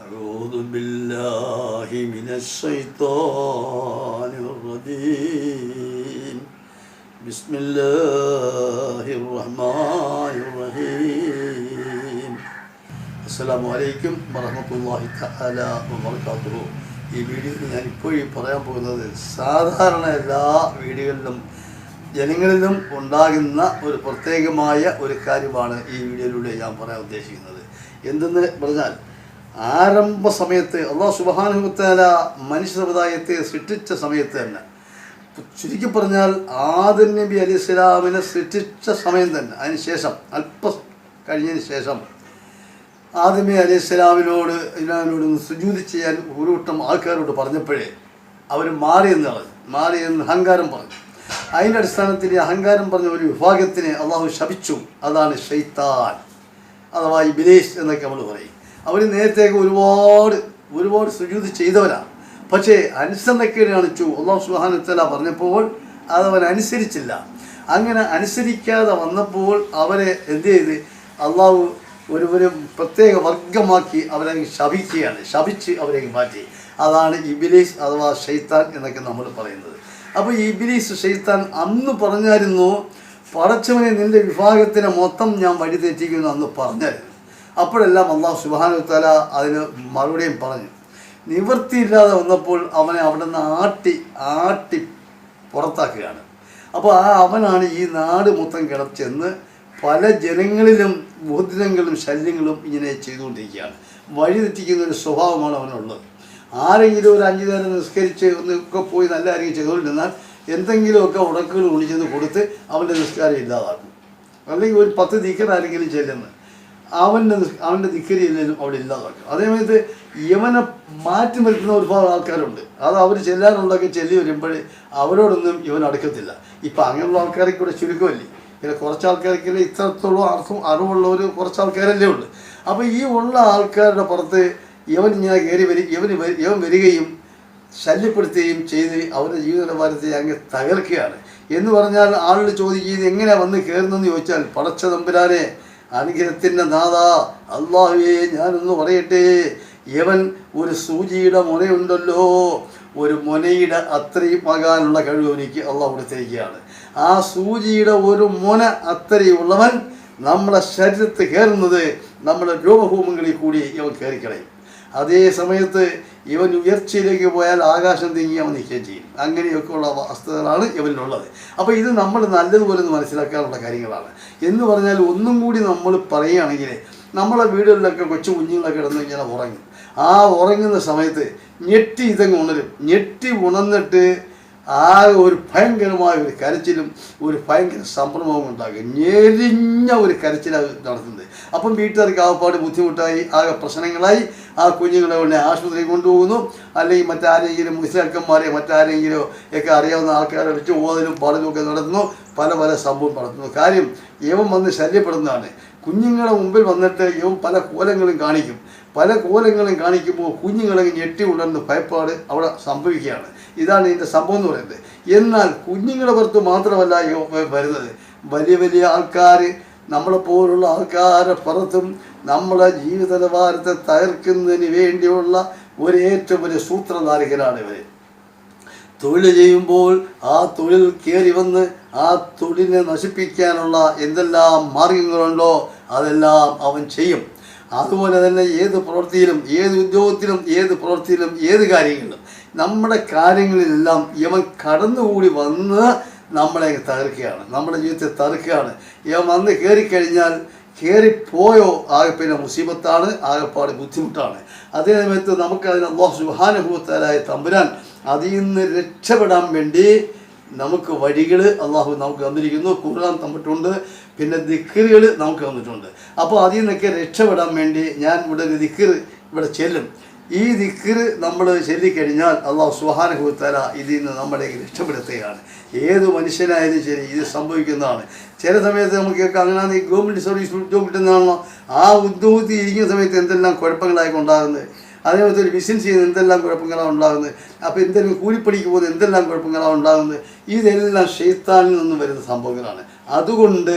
أعوذ بالله من الشيطان الرجيم بسم الله الرحمن الرحيم അസ്സലാമു അലൈക്കും വറഹമത്തല്ലാഹി തആല വബറകാതുഹു ഈ വീഡിയോയിൽ ഞാൻ ഇപ്പോഴും പറയാൻ പോകുന്നത് സാധാരണ എല്ലാ വീഡിയോകളിലും ജനങ്ങളിലും ഉണ്ടാകുന്ന ഒരു പ്രത്യേകമായ ഒരു കാര്യമാണ് ഈ വീഡിയോയിലൂടെ ഞാൻ പറയാൻ ഉദ്ദേശിക്കുന്നത് എന്തെന്ന് പറഞ്ഞാൽ ആരംഭ സമയത്ത് അള്ളാഹു സുബാനുത്താല മനുഷ്യ സമുദായത്തെ സൃഷ്ടിച്ച സമയത്ത് തന്നെ. ചുരുക്കി പറഞ്ഞാൽ ആദൻ നബി അലി ഇസ്ലാമിനെ സൃഷ്ടിച്ച സമയം തന്നെ. അതിന് ശേഷം അല്പം കഴിഞ്ഞതിന് ശേഷം ആദമി അലി ഇസ്ലാമിനോട് ഇസ്ലാമിനോട് സുജൂതി ചെയ്യാൻ ഒരു കൂട്ടം ആൾക്കാരോട് പറഞ്ഞപ്പോഴേ അവർ മാറിയെന്ന് പറഞ്ഞു. മാറിയെന്ന് അഹങ്കാരം പറഞ്ഞു. അതിന്റെ അടിസ്ഥാനത്തിൽ അഹങ്കാരം പറഞ്ഞ ഒരു വിഭാഗത്തിനെ അള്ളാഹു ശപിച്ചു. അതാണ് ഷെയ്ത്താൻ അഥവാ ഈ ബിലേഷ് എന്നൊക്കെ നമ്മൾ പറയും. അവർ നേരത്തേക്ക് ഒരുപാട് ഒരുപാട് സുജൂതി ചെയ്തവരാണ് പക്ഷേ അനുസരണക്കേട് കാണിച്ചു അള്ളാഹു സുഹാനത്തല പറഞ്ഞപ്പോൾ അതവൻ അനുസരിച്ചില്ല. അങ്ങനെ അനുസരിക്കാതെ വന്നപ്പോൾ അവരെ എന്ത് ചെയ്ത്? അള്ളാഹു ഒരു ഒരു പ്രത്യേക വർഗമാക്കി അവരെ ശപിക്കുകയാണ്. ശപിച്ച് അവരെ മാറ്റി. അതാണ് ഇബിലീസ് അഥവാ ഷെയ്ത്താൻ എന്നൊക്കെ നമ്മൾ പറയുന്നത്. അപ്പോൾ ഇബിലീസ് ഷെയ്ത്താൻ അന്ന് പറഞ്ഞായിരുന്നു പടച്ചവനെ നിന്റെ വിഭാഗത്തിനെ മൊത്തം ഞാൻ വഴി തെറ്റിക്കുന്നു അന്ന് പറഞ്ഞായിരുന്നു. അപ്പോഴെല്ലാം അള്ളാഹു സുബാനുത്തല അതിന് മറുപടിയും പറഞ്ഞു. നിവൃത്തിയില്ലാതെ വന്നപ്പോൾ അവനെ അവിടെ നിന്ന് ആട്ടി ആട്ടി പുറത്താക്കുകയാണ്. അപ്പോൾ ആ അവനാണ് ഈ നാട് മൊത്തം കിടച്ചെന്ന് പല ജനങ്ങളിലും ബോധിതങ്ങളും ശല്യങ്ങളും ഇങ്ങനെ ചെയ്തുകൊണ്ടിരിക്കുകയാണ്. വഴിതെറ്റിക്കുന്ന ഒരു സ്വഭാവമാണ് അവനുള്ളത്. ആരെങ്കിലും ഒരു അഞ്ചു നേരം നിസ്കരിച്ച് ഒന്നൊക്കെ പോയി നല്ല ആരെങ്കിലും ചെയ്തുകൊണ്ടിരുന്നാൽ എന്തെങ്കിലുമൊക്കെ ഉടക്കുകൾ ഒളിച്ചെന്ന് കൊടുത്ത് അവന്റെ നിസ്കാരം ഇല്ലാതാക്കും. അല്ലെങ്കിൽ ഒരു പത്ത് ദിക്കർ ആരെങ്കിലും ചെല്ലുന്നത് അവന്റെ അവന്റെ ദിക്കരിയിലും അവിടെ ഇല്ലാതാക്കും അതേമാതിരി യവനെ മാറ്റി നിർത്തുന്ന ഒരുപാട് ആൾക്കാരുണ്ട്. അത് അവർ ചെല്ലാനുള്ളതൊക്കെ ചെല്ലി വരുമ്പോൾ അവരോടൊന്നും ഇവൻ അടുക്കത്തില്ല. ഇപ്പം അങ്ങനെയുള്ള ആൾക്കാരെ കൂടെ ചുരുക്കമല്ലേ? പിന്നെ കുറച്ച് ആൾക്കാർക്ക് ഇത്രത്തോളം അർത്ഥം അറിവുള്ളവർ കുറച്ച് ആൾക്കാരല്ലേ ഉണ്ട് അപ്പോൾ ഈ ഉള്ള ആൾക്കാരുടെ പുറത്ത് ഇവൻ ഇങ്ങനെ കയറി വരും യവൻ ഇവൻ വരികയും ശല്യപ്പെടുത്തുകയും ചെയ്ത് അവരുടെ ജീവിത നിലവാരത്തെ അങ്ങ് തകർക്കുകയാണ്. എന്ന് പറഞ്ഞാൽ ആളുകൾ ചോദിക്കുന്നത് എങ്ങനെയാണ് വന്ന് കയറുന്നതെന്ന് ചോദിച്ചാൽ പടച്ച തമ്പുരാനെ അനുഗ്രഹത്തിന്റെ നാഥ. അള്ളാഹുവേ ഞാനൊന്ന് പറയട്ടെ. യവൻ ഒരു സൂചിയുടെ മുനയുണ്ടല്ലോ. ഒരു മുനയുടെ അത്രയും ആകാനുള്ള കഴിവ് എനിക്ക് അള്ളാഹ് കൊടുത്തിരിക്കുകയാണ് ആ സൂചിയുടെ ഒരു മുന അത്രയുള്ളവൻ നമ്മുടെ ശരീരത്ത് കയറുന്നത് നമ്മുടെ രൂപഭൂമങ്ങളിൽ കൂടി ഇവൻ കയറിക്കളയും. അതേ സമയത്ത് ഇവൻ ഉയർച്ചയിലേക്ക് പോയാൽ ആകാശം തിങ്ങി അവൻ നിൽക്കുകയും ചെയ്യും. അങ്ങനെയൊക്കെയുള്ള വസ്തുതകളാണ് ഇവനിലുള്ളത്. അപ്പോൾ ഇത് നമ്മൾ നല്ലതുപോലെ മനസ്സിലാക്കാനുള്ള കാര്യങ്ങളാണ്. എന്ന് പറഞ്ഞാൽ ഒന്നും കൂടി നമ്മൾ പറയുകയാണെങ്കിൽ നമ്മളെ വീടുകളിലൊക്കെ കൊച്ചു കുഞ്ഞുങ്ങളൊക്കെ കിടന്ന് ഇങ്ങനെ ഉറങ്ങും. ആ ഉറങ്ങുന്ന സമയത്ത് ഞെട്ടി ഇതങ്ങ് ഉണരും. ഞെട്ടി ഉണർന്നിട്ട് ആ ഒരു ഭയങ്കരമായ ഒരു കരച്ചിലും ഒരു ഭയങ്കര സംഭ്രമവും ഉണ്ടാകും. ഞെരിഞ്ഞ ഒരു കരച്ചിലാണ് നടത്തുന്നത്. അപ്പം വീട്ടുകാർക്ക് ആകപ്പാട് ബുദ്ധിമുട്ടായി ആകെ പ്രശ്നങ്ങളായി. ആ കുഞ്ഞുങ്ങളെ ഉടനെ ആശുപത്രിയിൽ കൊണ്ടുപോകുന്നു. അല്ലെങ്കിൽ മറ്റാരെങ്കിലും മുസ്ലിക്കന്മാരെ മറ്റാരെങ്കിലും ഒക്കെ അറിയാവുന്ന ആൾക്കാരെ വെച്ച് ഓതലും പറഞ്ഞുമൊക്കെ നടത്തുന്നു. പല പല സംഭവം നടത്തുന്നു. കാര്യം ഇവൻ വന്ന് ശല്യപ്പെടുന്നതാണ്. കുഞ്ഞുങ്ങളുടെ മുമ്പിൽ വന്നിട്ട് ഇവൻ പല കോലങ്ങളും കാണിക്കും. പല കോലങ്ങളും കാണിക്കുമ്പോൾ കുഞ്ഞുങ്ങളെ ഞെട്ടി ഉണർന്ന് ഭയപ്പാട് അവിടെ സംഭവിക്കുകയാണ്. ഇതാണ് ഇതിന്റെ സംഭവം എന്ന് പറയുന്നത്. എന്നാൽ കുഞ്ഞുങ്ങളെ പുറത്ത് മാത്രമല്ല വരുന്നത്. വലിയ വലിയ ആൾക്കാർ നമ്മളെ പോലുള്ള ആൾക്കാരുടെ പുറത്തും നമ്മളെ ജീവിത നിലവാരത്തെ തകർക്കുന്നതിന് വേണ്ടിയുള്ള ഒരു ഏറ്റവും വലിയ സൂത്രധാരകരാണ് ഇവർ തൊഴിൽ ചെയ്യുമ്പോൾ ആ തൊഴിൽ കയറി വന്ന് ആ തൊഴിലിനെ നശിപ്പിക്കാനുള്ള എന്തെല്ലാം മാർഗങ്ങളുണ്ടോ അതെല്ലാം അവൻ ചെയ്യും. അതുപോലെ തന്നെ ഏത് പ്രവൃത്തിയിലും ഏത് ഉദ്യോഗത്തിലും ഏത് പ്രവൃത്തിയിലും ഏത് കാര്യങ്ങളിലും നമ്മുടെ കാര്യങ്ങളിലെല്ലാം ഇവൻ കടന്നുകൂടി വന്ന് നമ്മളെ തകർക്കുകയാണ്. നമ്മുടെ ജീവിതത്തെ തകർക്കുകയാണ്. ഇവൻ വന്ന് കയറിക്കഴിഞ്ഞാൽ കയറിപ്പോയോ ആകെ പിന്നെ മുസീബത്താണ് ആകെപ്പാട് ബുദ്ധിമുട്ടാണ്. അതേ സമയത്ത് നമുക്ക് അതിന് അള്ളാഹു സുഹാനുഭവത്താലായ തമ്പുരാൻ അതിൽ നിന്ന് രക്ഷപ്പെടാൻ വേണ്ടി നമുക്ക് വഴികൾ അള്ളാഹു നമുക്ക് തന്നിരിക്കുന്നു. ഖുർആൻ തന്നിട്ടുണ്ട്. പിന്നെ ദിക്കറുകൾ നമുക്ക് തന്നിട്ടുണ്ട്. അപ്പോൾ അതിൽ നിന്നൊക്കെ രക്ഷപ്പെടാൻ വേണ്ടി ഞാൻ ഇവിടെ ദിക്കർ ഇവിടെ ചെല്ലും. ഈ ദിക്കറ് നമ്മൾ ചൊല്ലിക്കഴിഞ്ഞാൽ അള്ളാഹു സുഹാനുഭൂത്തല ഇതിൽ നിന്ന് നമ്മളെ രക്ഷപ്പെടുത്തുകയാണ്. ഏത് മനുഷ്യനായാലും ശരി ഇത് സംഭവിക്കുന്നതാണ്. ചില സമയത്ത് നമുക്ക് അങ്ങനെ ഈ ഗവൺമെന്റ് സർവീസ് ഉദ്യോഗം കിട്ടുന്നതാണല്ലോ. ആ ഉദ്യോഗത്തിൽ ഇരിക്കുന്ന സമയത്ത് എന്തെല്ലാം കുഴപ്പങ്ങളായി ഉണ്ടാകുന്നത് അതേപോലെ ഒരു ബിസിനസ് ചെയ്യുന്ന എന്തെല്ലാം കുഴപ്പങ്ങളാണ് ഉണ്ടാകുന്നത്? അപ്പോൾ എന്തെങ്കിലും കൂലിപ്പണിക്ക് പോകുന്ന എന്തെല്ലാം കുഴപ്പങ്ങളാണ് ഉണ്ടാകുന്നത്? ഇതെല്ലാം ഷെയ്ത്താനിൽ നിന്നും വരുന്ന സംഭവങ്ങളാണ്. അതുകൊണ്ട്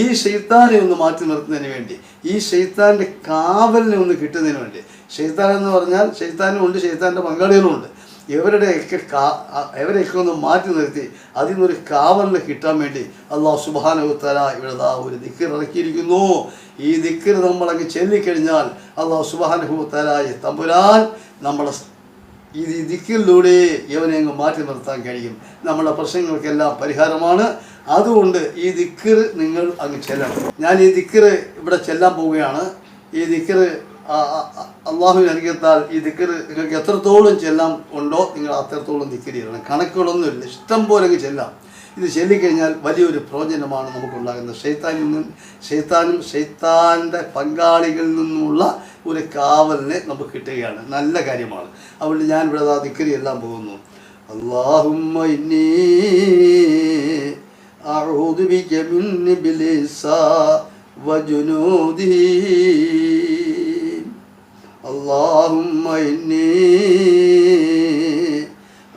ഈ ഷെയ്ത്താനെ ഒന്ന് മാറ്റി നിർത്തുന്നതിന് വേണ്ടി ഈ ഷെയ്ത്താന്റെ കാവലിനെ ഒന്ന് കിട്ടുന്നതിന് വേണ്ടി ഷെയ്ത്താൻ എന്ന് പറഞ്ഞാൽ ഷെയ്ത്താനും ഉണ്ട് ഷെയ്ത്താന്റെ പങ്കാളികളും ഉണ്ട്. ഇവരുടെയൊക്കെ കാ ഇവരെയൊക്കെ ഒന്ന് മാറ്റി നിർത്തി അതിൽ നിന്നൊരു കാവലിൽ കിട്ടാൻ വേണ്ടി അള്ളാഹു സുബാനുത്തല ഇവിടെ ഒരു ദിക്കർ ഇറക്കിയിരിക്കുന്നു. ഈ ദിക്കർ നമ്മളങ്ങ് ചൊല്ലിക്കഴിഞ്ഞാൽ അള്ളാഹു സുബാനുഭവത്തലായി തമ്പുരാൻ നമ്മളെ ഈ ദിക്കിലൂടെ ഇവനെ അങ്ങ് മാറ്റി നിർത്താൻ കഴിയും. നമ്മുടെ പ്രശ്നങ്ങൾക്കെല്ലാം പരിഹാരമാണ്. അതുകൊണ്ട് ഈ ദിക്കർ നിങ്ങൾ അങ്ങ് ചെല്ലണം. ഞാൻ ഈ ദിക്കർ ഇവിടെ ചെല്ലാൻ പോവുകയാണ്. ഈ ദിക്കർ അള്ളാഹു നൽകിയത്താൽ ഈ ദിക്കർ നിങ്ങൾക്ക് എത്രത്തോളം ചെല്ലാം ഉണ്ടോ നിങ്ങൾ അത്രത്തോളം ദിക്കർ ചെയ്യണം കണക്കുകളൊന്നുമില്ല ഇഷ്ടം പോലെ അങ്ങ് ചെല്ലാം ഇത് ചൊല്ലിക്കഴിഞ്ഞാൽ വലിയൊരു പ്രയോജനമാണ് നമുക്കുണ്ടാകുന്നത് ഷെയ്ത്താനിൽ നിന്നും ഷെയ്ത്താനും ഷെയ്ത്താൻ്റെ പങ്കാളികളിൽ നിന്നുമുള്ള ഒരു കാവലിനെ നമുക്ക് കിട്ടുകയാണ് നല്ല കാര്യമാണ് അതുകൊണ്ട് ഞാൻ ഇവിടെ ദാ ദിക്കറി എല്ലാം പോകുന്നു അള്ളാഹുമ്മ ഇന്നി أعوذ بك من إبليس وجنوده اللهم إني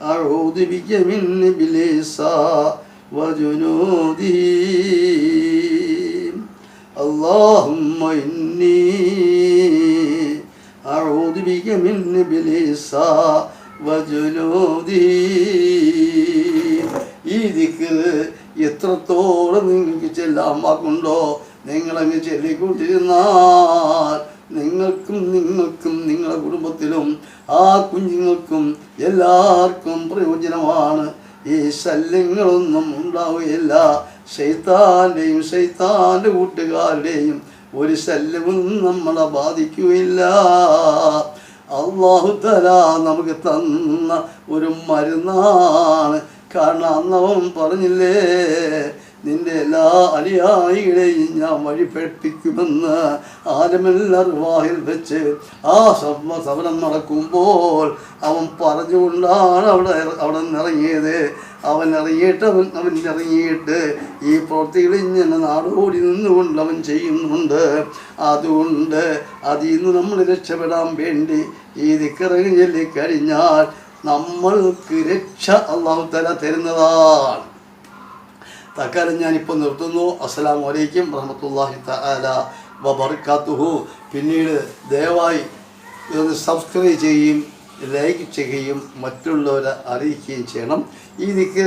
أعوذ بك من إبليس وجنوده اللهم إني أعوذ بك من إبليس وجنوده ഈ ദിക്ക് എത്രത്തോളം നിങ്ങൾക്ക് ചെല്ലാൻ വാക്കുണ്ടോ നിങ്ങളങ്ങ് ചൊല്ലിക്കൊണ്ടിരുന്നാൽ നിങ്ങൾക്കും നിങ്ങൾക്കും നിങ്ങളുടെ കുടുംബത്തിലും ആ കുഞ്ഞുങ്ങൾക്കും എല്ലാവർക്കും പ്രയോജനമാണ്. ഈ ശല്യങ്ങളൊന്നും ഉണ്ടാവുകയില്ല. ശൈത്താന്റെയും ശൈത്താന്റെ കൂട്ടുകാരുടെയും ഒരു ശല്യവും നമ്മളെ ബാധിക്കുകയില്ല. അള്ളാഹു തല നമുക്ക് തന്ന ഒരു മരുന്നാണ്. കാരണം അന്നവൻ പറഞ്ഞില്ലേ നിന്റെ എല്ലാ അനുയായികളെയും ഞാൻ വഴിപ്പെടുപ്പിക്കുമെന്ന് ആരമെല്ലാർവാഹിൽ വെച്ച് ആ സഭ സമരം നടക്കുമ്പോൾ അവൻ പറഞ്ഞുകൊണ്ടാണ് അവിടെ അവിടെ നിന്ന് ഇറങ്ങിയത് അവൻ ഇറങ്ങിയിട്ട് അവൻ അവൻ ഇറങ്ങിയിട്ട് ഈ പ്രവൃത്തികൾ ഇങ്ങനെ നാടോടി നിന്നുകൊണ്ട് അവൻ ചെയ്യുന്നുണ്ട്. അതുകൊണ്ട് അതിൽ നിന്ന് നമ്മൾ രക്ഷപ്പെടാൻ വേണ്ടി ഈ ദിക്കറങ്ങി ചൊല്ലിക്കഴിഞ്ഞാൽ നമ്മൾക്ക് രക്ഷ അള്ളാഹു തല തരുന്നതാണ്. തൽക്കാലം ഞാനിപ്പോൾ നിർത്തുന്നു. അസ്സലാമു വലൈക്കും റഹമത്തല്ലാഹി തആല വബർക്കാത്തുഹു പിന്നീട് ദയവായി ഇതൊന്ന് സബ്സ്ക്രൈബ് ചെയ്യുകയും ലൈക്ക് ചെയ്യുകയും മറ്റുള്ളവരെ അറിയിക്കുകയും ചെയ്യണം. ഈ ദിക്ക്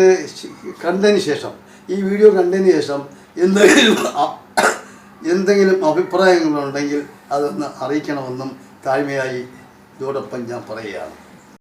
കണ്ടതിന് ശേഷം ഈ വീഡിയോ കണ്ടതിന് ശേഷം എന്തെങ്കിലും എന്തെങ്കിലും അഭിപ്രായങ്ങളുണ്ടെങ്കിൽ അതൊന്ന് അറിയിക്കണമെന്നും താഴ്മയായി ഇതോടൊപ്പം ഞാൻ പറയുകയാണ്.